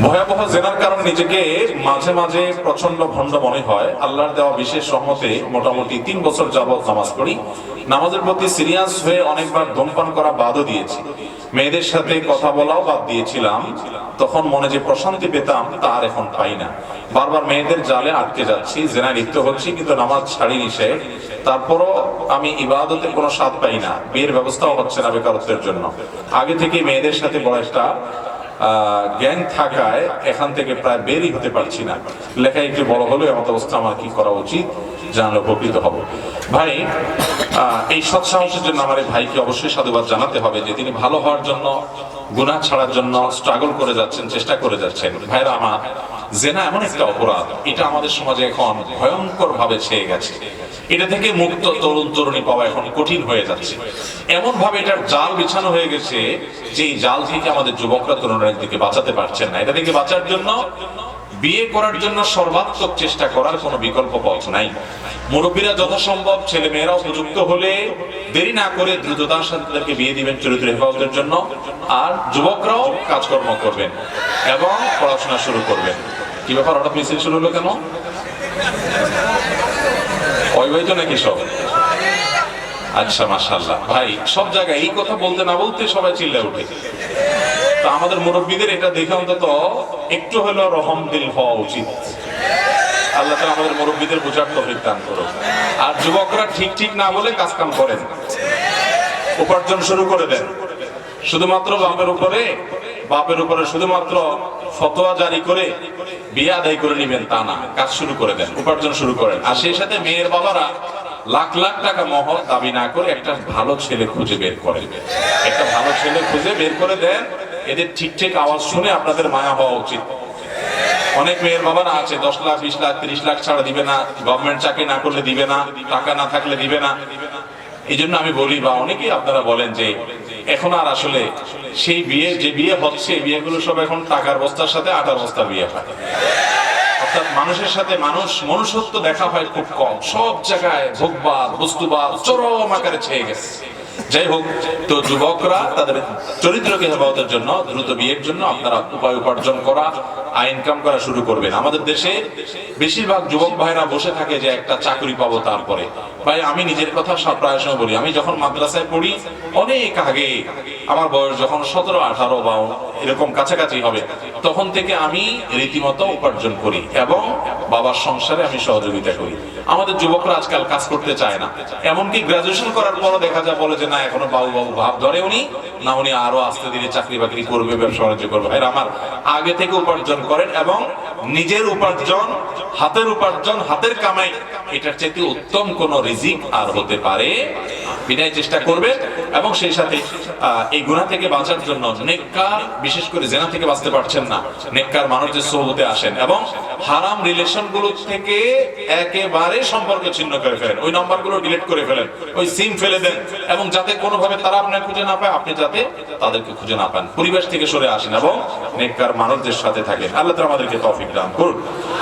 ভয়াবহ জেনার কারণ নিজেকে মাঝে মাঝে প্রচণ্ড ভণ্ড মনে হয়। আল্লাহর দেওয়া বিশেষ রহমতে মোটামুটি তিন বছর যাবৎ নামাজ পড়ি। নামাজের প্রতি সিরিয়াস হয়ে অনেকবার ধূমপান করা বাদও দিয়েছি। মেয়েদের সাথে কথা বলাও বাদ দিয়েছিলাম। তখন মনে যে প্রশান্তি পেতাম, তা আর এখন পাই না। বারবার মেয়েদের জালে আটকে যাচ্ছি, জেনায় লিপ্ত হচ্ছি, কিন্তু নামাজ ছাড়িনি সে তারপরও আমি ইবাদতের কোনো স্বাদ পাই না। বিয়ের ব্যবস্থাও হচ্ছে না বেকারত্বের জন্য। আগে থেকে মেয়েদের সাথে একটা জ্ঞান থাকায় এখান থেকে প্রায় বেরই হতে পারছি না। লেখা একটু বড় হলেও এমত অবস্থা আমার কি করা উচিত জানলে উপকৃত হব। ভাই এই সৎসাহসের জন্য আমার ভাইকে অবশ্যই সাধুবাদ জানাতে হবে যে তিনি ভালো হওয়ার জন্য, গুনাহ ছাড়ার জন্য স্ট্রাগল করে যাচ্ছেন, চেষ্টা করে যাচ্ছেন। ভাইরা, আমার জেনা এমন একটা অপরাধ, এটা আমাদের সমাজে এখন ভয়ঙ্কর ভাবে ছেয়ে গেছে। এটা থেকে মুক্ত তরুণ তরুণী পাওয়া এখন কঠিন হয়ে যাচ্ছে। এমন ভাবে এটার জাল বিছানো হয়ে গেছে যে এই জাল থেকে আমাদের যুবকরা তরুণরা দিকে বাঁচাতে পারছেন না। এটা থেকে বাঁচার জন্য বিয়ে করার জন্য সর্বাত্মক চেষ্টা করার কোনো বিকল্প পথ নাই। মুরব্বীরা যথাসম্ভব ছেলে মেয়েরা উপযুক্ত হলে দেরি না করে দ্রুততার সাথে তাদেরকে বিয়ে দিবেন চরিত্র হেফাজতের জন্য আর যুবকরাও কাজকর্ম করবেন এবং পড়াশোনা শুরু করবেন। কি ব্যাপার, হঠাৎ মিছিল শুরু হলো কেন? নাকি সব? আচ্ছা মাশাল্লাহ ভাই, সব জায়গায় এই কথা বলতে না বলতে সবাই চিল্লা উঠে। তো আমাদের মুরব্বীদের এটা দেখে অন্তত একটু হলেও রহম দিল হওয়া উচিত। আল্লাহ তাআলা আমাদের মুরব্বীদের বোঝার তৌফিক দান আর যুবকরা ঠিক ঠিক না বলে কাজ কাম করেন। উপার্জন শুরু করে দেন। শুধুমাত্র বাপের উপরে বাপের উপরে শুধুমাত্র ফতোয়া জারি করে বিয়ে আদায় করে নেবেন তা না, কাজ শুরু করে দেন, উপার্জন শুরু করেন। আর সেই সাথে মেয়ের বাবারা লাখ লাখ টাকা মহর দাবি না করে একটা ভালো ছেলে খুঁজে বের করে একটা ভালো ছেলে খুঁজে বের করে দেন, এদের ঠিক ঠিক আওয়াজ শুনে আপনাদের মায়া হওয়া উচিত। অনেক মেয়ের বাবারা আছে, দশ লাখ, বিশ লাখ, তিরিশ লাখ ছাড়া দিবে না গভর্নমেন্ট চাকরি না করলে দিবে না, টাকা না থাকলে দিবে না। এই জন্য আমি বলি বা অনেকেই আপনারা বলেন যে এখন আর আসলে সেই বিয়ে, যে বিয়ে হচ্ছে বিয়ে বিয়েগুলো সব এখন টাকার বস্তার সাথে আটার বস্তা বিয়ে হয়। অর্থাৎ মানুষের সাথে মানুষ মনুষ্যত্ব দেখা হয় খুব কম। সব জায়গায় ভোগবাদ, বস্তুবাদ চরম আকারে ছেয়ে গেছে। যাই হোক, তো যুবকরা তাদের চরিত্রকে হেফাজতের জন্য, দ্রুত বিয়ের জন্য আপনারা উপায় উপার্জন করা, আয় ইনকাম করা শুরু করবেন। আমাদের দেশে বেশিরভাগ যুবক ভাইরা বসে থাকে যে একটা চাকরি পাবো তারপরে। ভাই, আমি নিজের কথা সব প্রায় সময় বলি। আমি যখন মাদ্রাসায় পড়ি, অনেক আগে আমার বয়স যখন সতেরো, আঠারো বা এরকম কাছাকাছি হবে তখন থেকে আমি রীতিমতো উপার্জন করি এবং বাবার সংসারে আমি সহযোগিতা করি। আমাদের যুবকরা আজকাল কাজ করতে চায় না। এমনকি গ্রাজুয়েশন করার পরও দেখা যায় বলে যে, না, এখনও বাবু বাবু ভাব ধরে উনি। না, উনি আরও আস্তে ধীরে চাকরি বাকরি করবে, ব্যবসা বাণিজ্য করবে। ভাইরা, আমার আগে থেকে উপার্জন করেন এবং নিজের উপার্জন, হাতের উপার্জন, হাতের কামাই, এটার চাইতে উত্তম কোন রিজিক আর হতে পারে বিদায় চেষ্টা করবেন এবং সেই সাথে এই গুণা থেকে বাঁচার জন্য নেককার, বিশেষ করে জেনা থেকে বাঁচতে পারছেন না, নেককার মানুষ যে সোহবতে আসেন এবং হারাম রিলেশনগুলো থেকে একেবারে সম্পর্ক ছিন্ন করে ফেলেন। ওই নাম্বারগুলো ডিলিট করে ফেলেন, ওই সিম ফেলে দেন এবং যাতে কোনোভাবে তারা আপনার খুঁজে না পায়, আপনি যাতে তাদেরকে খুঁজে না পান। পরিবেশ থেকে সরে আসেন এবং নেককার মানুষদের সাথে থাকেন। আল্লাহ আমাদেরকে তৌফিক দান করুন।